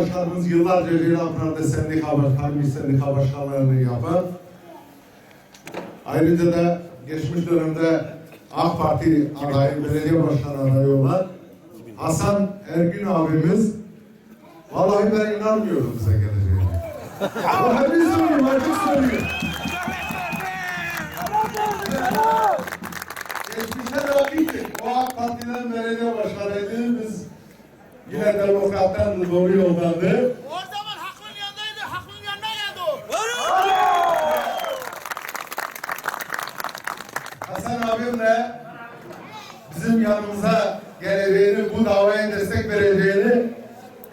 sendika başkanımız yıllarca Lilapınar'da sendika başkanı, sendika başkanlığını yapan ayrıca da geçmiş dönemde AK Parti adayı, belediye başkanı adayı olan Hasan Ergün abimiz vallahi ben inanmıyorum bize geleceğine. Vallahi söylüyorum, açık söylüyorum. Geçmişte de bitti. O AK Parti'den belediye başkanıydı. Biz yine demokrattan doğru yoldandı. O zaman hakkın yanındaydı, hakkın yanına geldi o. Hasan abimle bizim yanımıza geleceğini, bu davaya destek vereceğini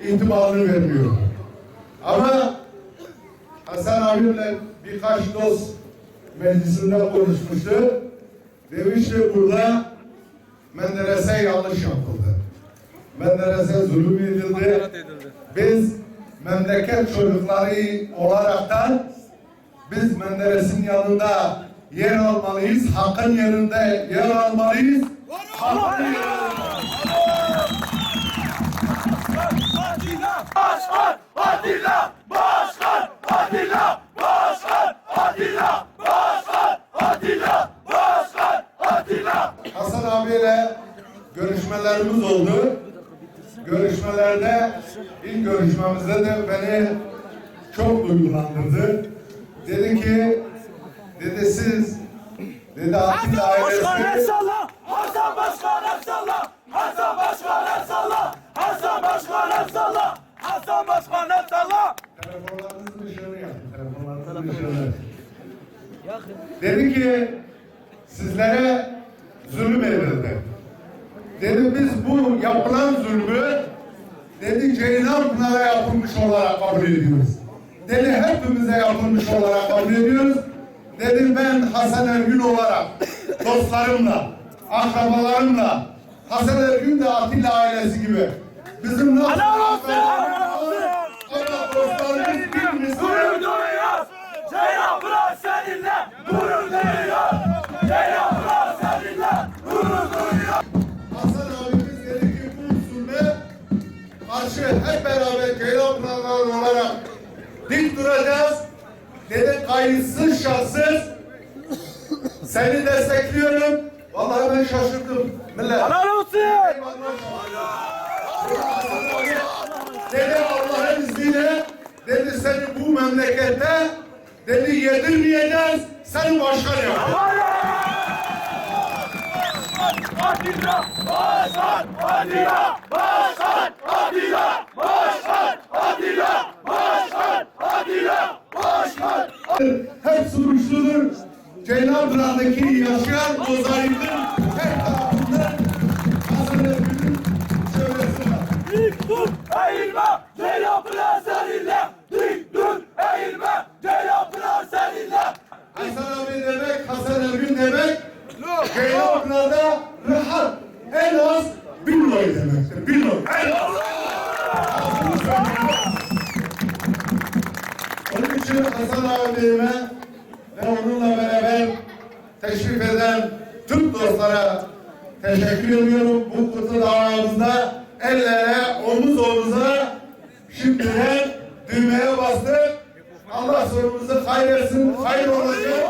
itibarını vermiyor. Ama Hasan abimle birkaç dost meclisinde konuşmuştu. Demişti burada Menderes'e yanlış yapıldı. Menderes'e zulüm edildi. Biz memleket çocukları olaraktan biz Menderes'in yanında yer almalıyız. Hakkın yerinde yer almalıyız. Hakkın yerinde. Başkan Atilla! Başkan Atilla! Başkan Atilla! Başkan Atilla! Başkan Atilla! Hasan abiyle görüşmelerimiz oldu. Görüşmelerde ilk görüşmemizde de beni çok duygulandırdı. Dedi ki dedi siz dedi Atilla ailesi! Hasan Başkan el salla! Hasan Başkan el salla! Hasan Başkan el salla! Hasan Başkan el salla! telefonlarınızın ışığını yapın. Telefonlarınızın ışığını. Dedi ki sizlere zulüm edildi. Dedi biz bu yapılan zulmü dedi Ceylanpınar'a yapılmış olarak kabul ediyoruz. Dedi hepimize yapılmış olarak kabul ediyoruz. Dedim ben Hasan Ergün olarak dostlarımla, akrabalarımla, Hasan Ergün de Atilla ailesi gibi bizim nasıl Gurur duyuyoruz! Ceylan Pınar seninle! Gurur duyuyoruz! Ceylan hep beraber Ceylanpınarlar olarak dik duracağız. Dedi kayıtsız şartsız seni destekliyorum. Vallahi ben şaşırdım. Millet. Helal olsun! Dedi Allah'ın izniyle dedi seni bu memlekette dedi yedirmeyeceğiz. Seni başkan yapacağız. Atilla! Başkan! Atilla! Başkan! Atilla! Başkan! Atilla! Başkan! Atilla! Başkan! hep suçludur. Ceylanpınar'daki yaşayan mozaiklerin onunla beraber teşrif eden tüm dostlara teşekkür ediyorum. Bu kutlu davamızda el ele, omuz omuza şimdiden düğmeye bastık. Allah sonumuzu hayretsin, hayır olacak.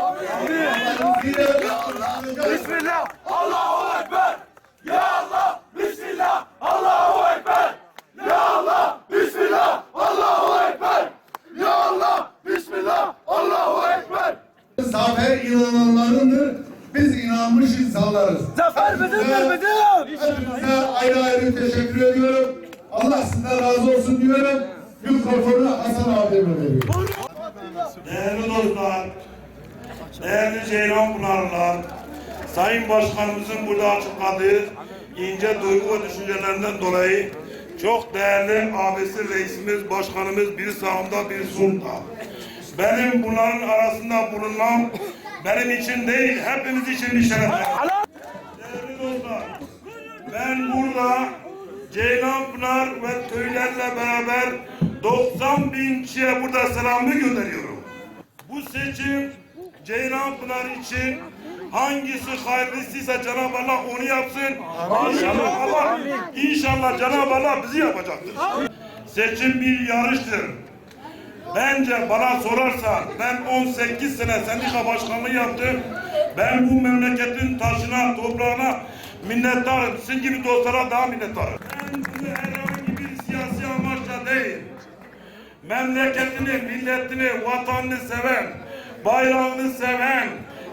Bismillah! Zafer inananlarındır. Biz inanmış insanlarız. Zafer bizimdir bizim! Hepinize ayrı ayrı teşekkür ediyorum. Allah sizden razı olsun diyorum. Mikrofonu Hasan abime veriyorum. Değerli dostlar, Değerli Ceylanpınarlılar, Sayın Başkanımızın burada açıkladığı ince duygu ve düşüncelerinden dolayı çok değerli abisi reisimiz, başkanımız bir sağımda bir solda. Benim bunların arasında bulunmam benim için değil, hepimiz için bir şeref. Değerli dostlar, ben burada Ceylanpınar ve köylerle beraber 90 bin kişiye burada selamı gönderiyorum. Bu seçim Ceylanpınar için hangisi hayırlısıysa Cenab-ı Allah onu yapsın. İnşallah Allah, inşallah Cenab-ı Allah bizi yapacaktır. Seçim bir yarıştır. Bence bana sorarsa ben 18 sene sendika başkanlığı yaptım. Ben bu memleketin taşına, toprağına minnettarım. Sizin gibi dostlara daha minnettarım. Ben bunu herhangi bir siyasi amaçla değil. Memleketini, milletini, vatanını seven, bayrağını seven,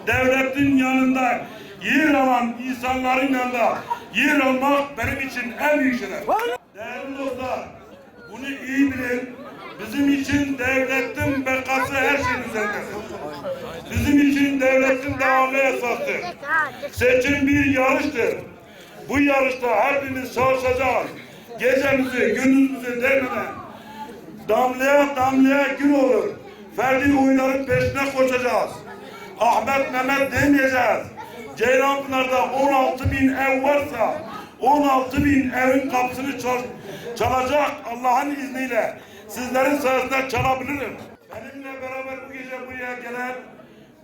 devletin yanında yer alan insanların yanında yer almak benim için en büyük şeref. Değerli dostlar, bunu iyi bilin. Bizim için devletin bekası her şeyin üzerindedir. Bizim için devletin devamlı esastır. Seçim bir yarıştır. Bu yarışta hepimiz çalışacağız. Gecemizi, gündüzümüzü dermeden damlaya damlaya gün olur. Ferdi oyların peşine koşacağız. Ahmet Mehmet demeyeceğiz. Ceylanpınar'da 16 bin ev varsa 16 bin evin kapısını çal çalacak Allah'ın izniyle. Sizlerin sayesinde çalabilirim. Benimle beraber bu gece buraya gelen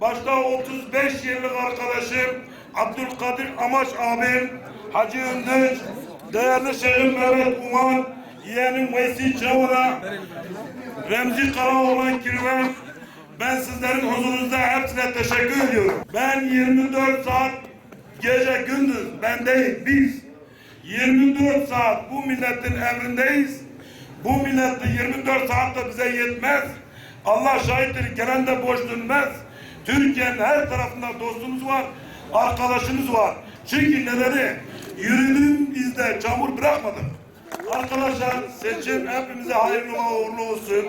başta 35 yıllık arkadaşım Abdülkadir Amaç abim, Hacı Ündüz, değerli Şeyhim Mehmet Uman, yeğenim Veysi Çavura, Remzi Karaoğlan Kirve, ben sizlerin huzurunuzda hepsine teşekkür ediyorum. Ben 24 saat gece gündüz ben değil biz 24 saat bu milletin emrindeyiz. Bu millette 24 saat de bize yetmez. Allah şahittir gelen de boş dönmez. Türkiye'nin her tarafında dostumuz var, arkadaşımız var. Çünkü nedeni yürüdüğüm izde çamur bırakmadım. Arkadaşlar seçim hepimize hayırlı ve uğurlu olsun.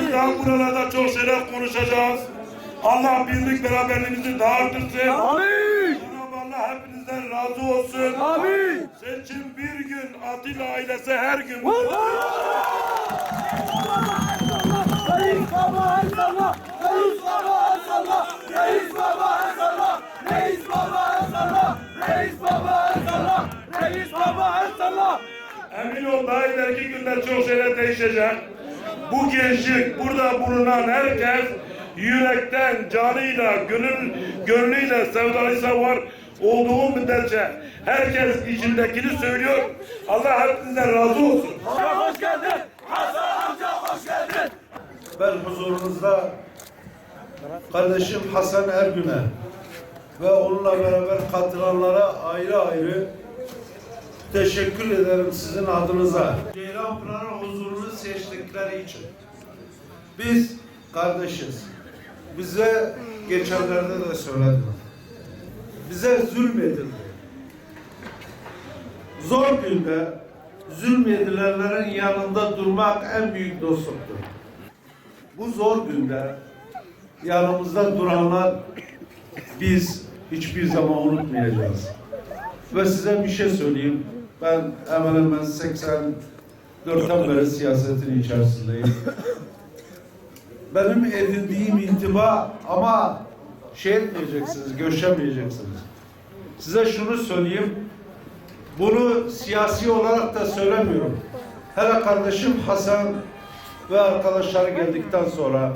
Biz daha buralarda çok şeyler konuşacağız. Allah birlik beraberliğimizi daha artırsın. Amin. Hepinizden razı olsun. Amin. Seçim bir gün, Atilla ailesi her gün. Reis baba el salla. Reis baba el salla. Reis baba el salla. Reis baba el salla. Reis baba el salla. Reis baba el salla. Emin ol daha ileriki günler çok şeyler değişecek. Bu gençlik, burada bulunan herkes yürekten, canıyla, gönül, gönlüyle sevdalıysa var olduğu müddetçe herkes içindekini söylüyor. Allah hepinizden razı olsun. Amca hoş geldin. Hasan amca hoş geldin. Ben huzurunuzda kardeşim Hasan Ergün'e ve onunla beraber katılanlara ayrı ayrı teşekkür ederim sizin adınıza. Ceylanpınar'ın huzurunu seçtikleri için. Biz kardeşiz. Bize geçenlerde de söyledim. Bize zulmedildi. Zor günde zulmedilenlerin yanında durmak en büyük dostluktur. Bu zor günde yanımızda duranlar biz hiçbir zaman unutmayacağız. Ve size bir şey söyleyeyim. Ben hemen hemen 84'ten beri siyasetin içerisindeyim. Benim edindiğim intiba ama şey etmeyeceksiniz, göçemeyeceksiniz. Size şunu söyleyeyim. Bunu siyasi olarak da söylemiyorum. Hele kardeşim Hasan ve arkadaşlar geldikten sonra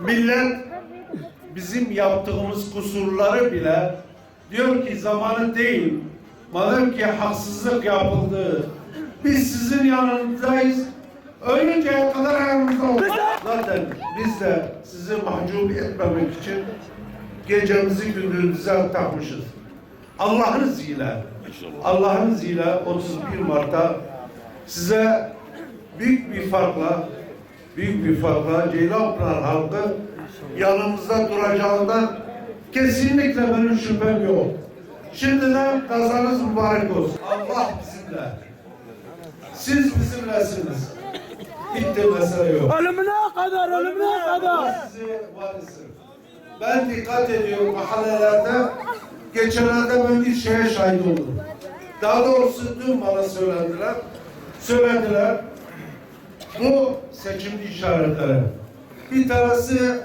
millet bizim yaptığımız kusurları bile diyor ki zamanı değil. Madem ki haksızlık yapıldı, biz sizin yanınızdayız. Ölünceye kadar yanınızda olacağız. Zaten biz de sizi mahcup etmemek için gecemizi gündüzümüze takmışız. Allah'ın izniyle, Allah'ın izniyle 31 Mart'ta size büyük bir farkla, büyük bir farkla Ceylanpınar halkı yanımızda duracağından kesinlikle benim şüphem yok. Şimdiden kazanız mübarek olsun. Allah bizimle. Siz bizimlesiniz. Bitti mesele yok. Ölümüne kadar, ölümüne kadar. Sizi ben dikkat ediyorum mahallelerde. Geçenlerde ben bir şeye şahit oldum. Daha doğrusu dün bana söylediler. Söylediler. Bu seçimli işaretleri. Bir tanesi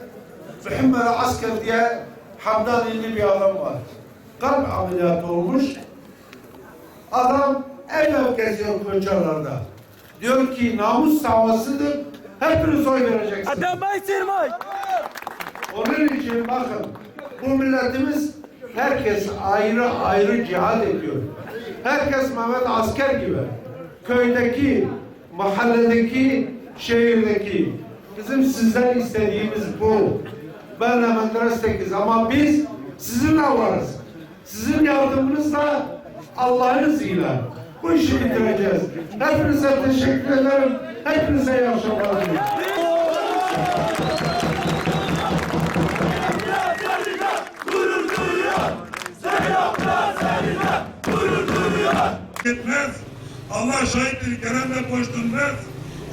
Muhammed Asker diye Hamdan illi bir adam var. Kalp ameliyatı olmuş. Adam ev ev geziyor koçalarda. Diyor ki namus davasıdır. Hepiniz oy vereceksiniz. Adam Baysirmay. Onun için bakın bu milletimiz herkes ayrı ayrı cihad ediyor. Herkes Mehmet Asker gibi. Köydeki, mahalledeki, şehirdeki. Bizim sizden istediğimiz bu. Ben de Menderes'tekiz ama biz sizinle varız. Sizin yardımınızla Allah'ın izniyle bu işi bitireceğiz. Hepinize teşekkür ederim. Hepinize iyi akşamlar. Gitmez. Allah şahittir Kerem'le koşturmaz.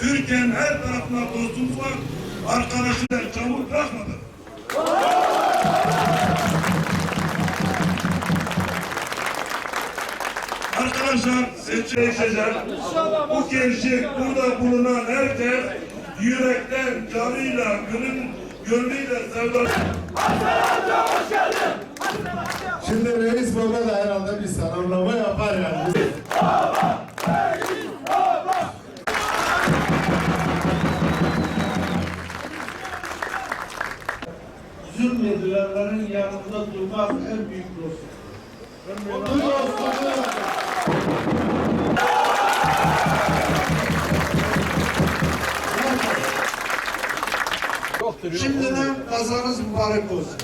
Türkiye'nin her tarafına dostumuz var. Arkadaşı da çamur bırakmadı. Değişecek. Bu gençlik burada bulunan herkes yürekten, canıyla, gönül, gönlüyle sevdalı. Şimdi reis baba da herhalde bir selamlama yapar yani. zulmedilenlerin yanında durmak en büyük dostluk. Şimdiden kazanız mübarek olsun.